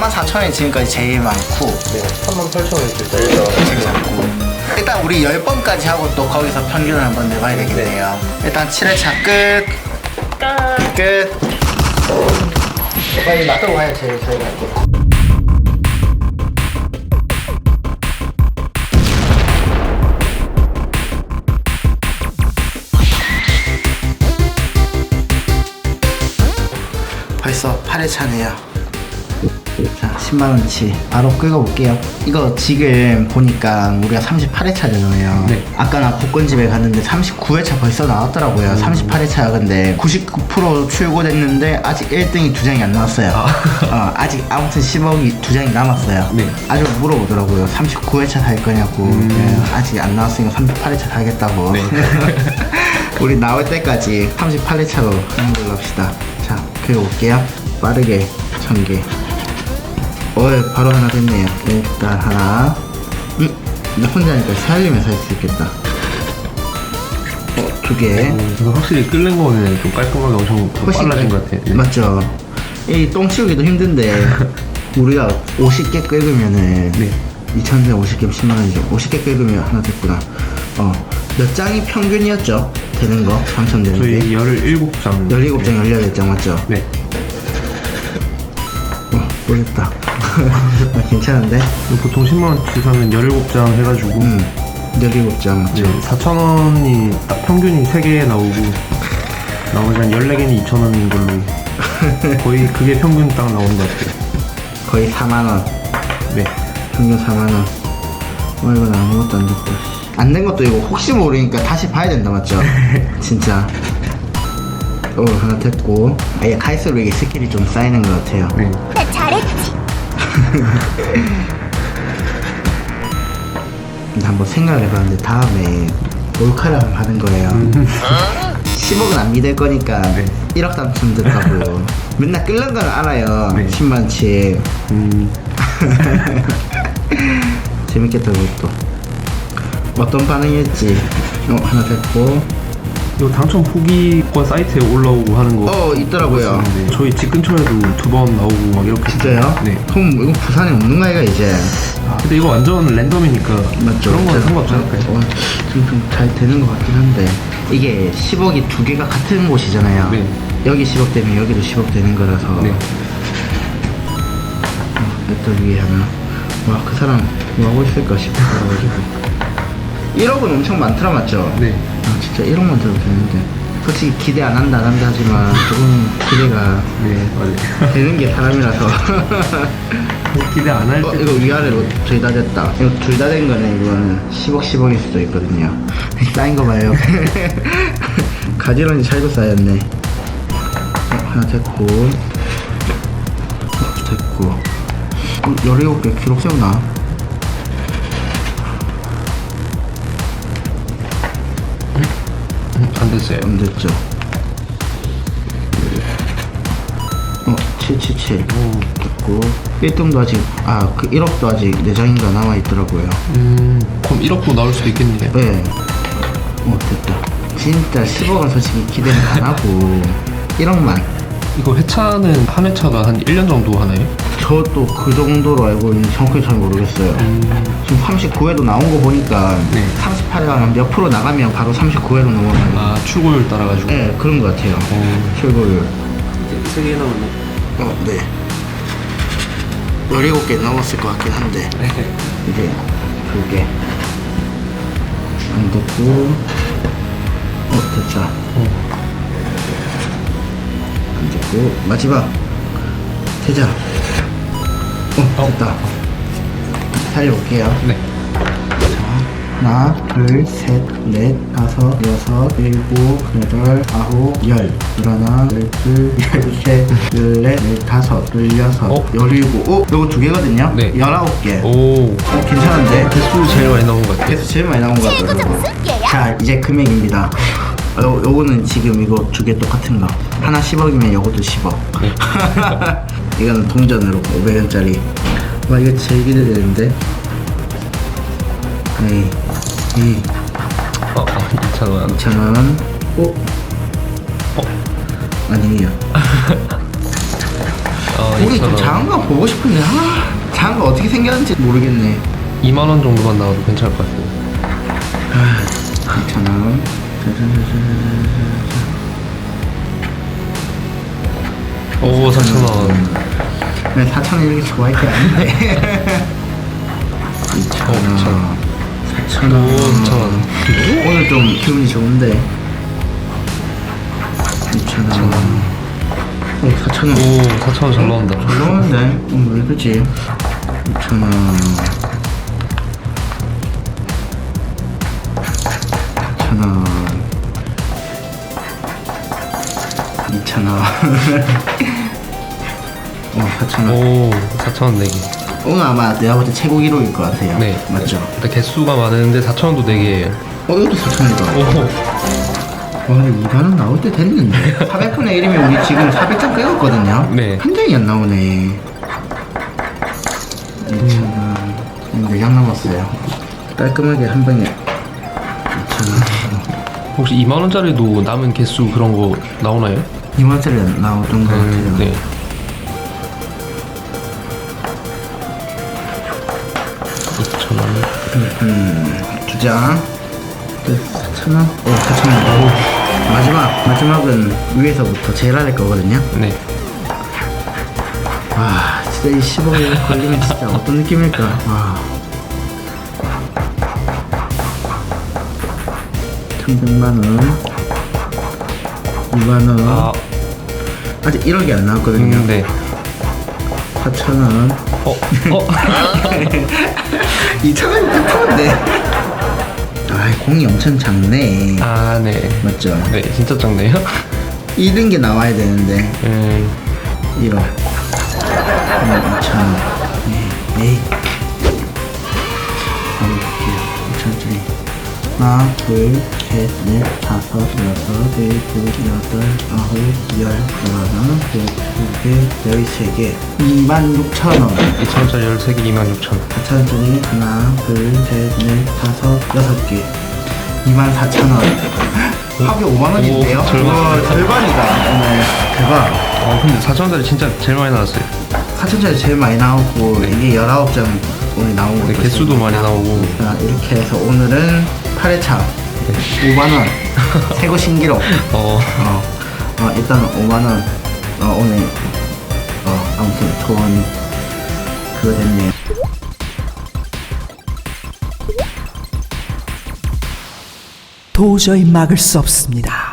44,000원이 지금까지 제일 많고. 네, 38,000원 제일 작고. 일단 우리 10번까지 하고 또 거기서 평균을 한번 내봐야 되겠네요. 일단 7회차 끝. 끝. 빨리 놔두고 가야 제일 저희가 또. 벌써 8회차네요. 자, 10만원치 바로 끌고 볼게요. 이거 지금 보니까 우리가 38회차잖아요. 네. 아까 나 복권집에 갔는데 39회차 벌써 나왔더라고요. 38회차야 근데 99% 출고됐는데 아직 1등이 두 장이 안 나왔어요. 어, 아직 아무튼 10억이 두 장이 남았어요. 네. 아주 물어보더라고요. 39회차 살 거냐고. 네, 아직 안 나왔으니까 38회차 살겠다고. 네. 우리 나올 때까지 38회차로 하는 걸로 합시다. 자, 그리고 올게요. 빠르게 천 개. 어, 바로 하나 됐네요. 일단 하나. 음, 나 혼자니까 살리면 살수 있겠다. 어, 두 개. 음, 이거 확실히 끓는 거는 좀 깔끔하게 엄청 더 빨라진 것 같아요. 네. 맞죠? 이 똥 치우기도 힘든데 우리가 50개 끓으면은 네. 2,000원 50개 10만 원이죠. 50개 끓으면 하나 됐구나. 어, 몇 장이 평균이었죠? 되는 거 당첨되는 저희 게 17장. 17장 18장 맞죠? 네. 어, 모르겠다. 괜찮은데? 보통 10만원치 사면 17장 해가지고. 음, 17장 맞죠? 네, 4,000원이 딱 평균이 3개 나오고, 나머지 한 14개는 2,000원인 걸로. 거의 그게 평균 딱 나오는 것 같아요. 거의 4만 원. 네. 평균 4만 원. 어 이건 아무것도 안 됐다. 안 된 것도 이거 혹시 모르니까 다시 봐야 된다 맞죠? 진짜. 어 하나 됐고. 아예 갈수록 이게 스킬이 좀 쌓이는 것 같아요. 네. 나 잘했지. 근데 한번 생각을 해봤는데 다음에 몰카를 하는 거예요. 10억은 안 믿을 거니까 네. 1억 당첨 됐다고. 맨날 끓는 건 알아요. 네. 10만치. 음, 재밌겠다 그것도. 어떤 반응일지. 어 하나 됐고. 이거 당첨 후기권 사이트에 올라오고 하는 거. 어 있더라고요. 네. 저희 집 근처에도 두 번 나오고 막 이렇게. 진짜요? 네. 그럼 이거 부산에 없는 거야 이제 근데 이거 완전 랜덤이니까. 맞죠? 그런 건 상관없지 않을까요? 어, 좀잘 되는 것 같긴 한데 이게 10억이 두 개가 같은 곳이잖아요. 네. 여기 10억 되면 여기도 10억 되는 거라서 네. 또 위에 하나 와 그 사람 뭐 하고 있을까 싶어가지고 1억은 엄청 많더라 맞죠? 네. 아 진짜 1억만 들어도 되는데 솔직히 기대 안 한다 안 한다 하지만 조금 기대가 네, 맞아요. 되는 게 사람이라서 기대 안 할 어, 때. 이거 위아래로 둘 다 됐다. 이거 둘 다 된 거는 이거는 10억 10억일 수도 있거든요. 쌓인 거 봐요. 가지런히 잘도 쌓였네. 어, 하나 됐고. 어, 됐고. 어, 17개 기록 세우나? 안 됐어요. 안 됐죠. 어, 777. 오. 됐고. 1등도 아직, 아, 그 1억도 아직 4장인가 남아있더라고요. 음, 그럼 1억도 나올 수도 있겠네요. 네. 어, 됐다. 진짜 10억은 솔직히 기대는 안 하고, 1억만. 이거 회차는 한 회차가 한 1년 정도 하나요? 저도 그 정도로 알고 있는데 정확히 잘 모르겠어요. 지금 39회도 나온 거 보니까, 음. 네. 38회가 몇 프로 나가면 바로 39회로 넘어가요. 아, 출고율 따라가지고. 네, 그런 것 같아요. 어. 출고율. 이제 3개 남았네. 어, 네. 17개 넘었을 것 같긴 한데, 네. 이제 두 개. 안 됐고, 어, 됐다. 안 됐고, 마지막. 되자. 어, 됐다. 살려볼게요. 네. 하나, 둘, 셋, 넷, 다섯, 여섯, 일곱, 여덟, 아홉, 열. 열하나, 열둘, 열셋, 열넷, 열다섯, 열여섯, 어? 열일곱. 어? 이거 두 개거든요? 네. 열아홉 개. 오. 어, 괜찮은데? 개수 제일 많이 나온 것 같아요. 그래서 제일 많이 나온 것 최고 같더라고. 점수. 자, 이제 금액입니다. 요, 요거는 지금 이거 두 개 똑같은 거. 하나 10억이면 요것도 10억. 네. 이거는 동전으로 500원짜리. 와, 이거 제일 기대되는데? 에이, 에이. 어, 어, 2,000원. 2,000원. 어? 어? 아니에요. 어, 우리 좀 2,000원. 작은 거 보고 싶은데 아, 거 어떻게 생겼는지 모르겠네 2만 원 정도만 나와도 괜찮을 것 같아요. 2,000원 오, 4천 원. 네, 4,000원 이렇게 좋아할 게 아닌데. 2,000원. 4,000원. 오, 4천 원. 오늘 좀 기분이 좋은데. 2,000원. 오 4,000원. 오, 4천 원. 잘 나온다. 좋은데? 음, 왜 그지? 2,000원. 4,000원 2,000원 오 4,000원 오, 4천 원 4개. 오늘 아마 내가 볼 때 최고 기록일 것 같아요 네. 맞죠? 일단 개수가 많은데 4천 원도 4개예요. 어 이것도 4,000원이다 오, 와 근데 2만원 나올 때 됐는데 400분의 1이면 우리 지금 400장 빼갔거든요 네. 한 장이 안 나오네 2,000원 4장 남았어요 깔끔하게 한 방에 2,000원 혹시 2만 원짜리도 남은 개수 그런 거 나오나요? 2만원짜리 나오던 것 같아요 음, 네. 2천 원. 음, 두 장. 끝. 4,000원? 오, 4,000원. 마지막, 마지막은 위에서부터 제일 아래 거거든요. 네. 와, 진짜 이 10억에 걸리면 진짜 어떤 느낌일까? 와. 1100만원. 2만원. 아, 아직 1억이 안 나왔거든요. 음, 네. 4,000원. 어, 어. 2,000원이 딱 아, 공이 엄청 작네. 아, 네. 맞죠? 네, 진짜 작네요. 이런 게 나와야 되는데 음, 1억 2천 네, 에이 바로 볼게요 2천짜리 하나 둘 셋 넷 다섯 여섯 일곱 여덟 아홉 열 열하나 열두개 열세 개 26,000원 2천 원짜리 13개 2만 6천 원. 4천원짜리 하나 둘 셋 넷 다섯 여섯 개 24,000원 합이 5만원인데요? 오, 절반. 절반이다 오늘 대박 아, 근데 4천 원짜리 진짜 제일 많이 나왔어요. 4천짜리 제일 많이 나오고 이게 19장 오늘 나온 것도 네, 개수도. 많이 나오고. 자 이렇게 해서 오늘은 8회차 5만원. 최고 신기록. 어, 어, 어 일단 5만원. 어, 오늘 어 아무튼 좋은 그거 됐네요. 도저히 막을 수 없습니다.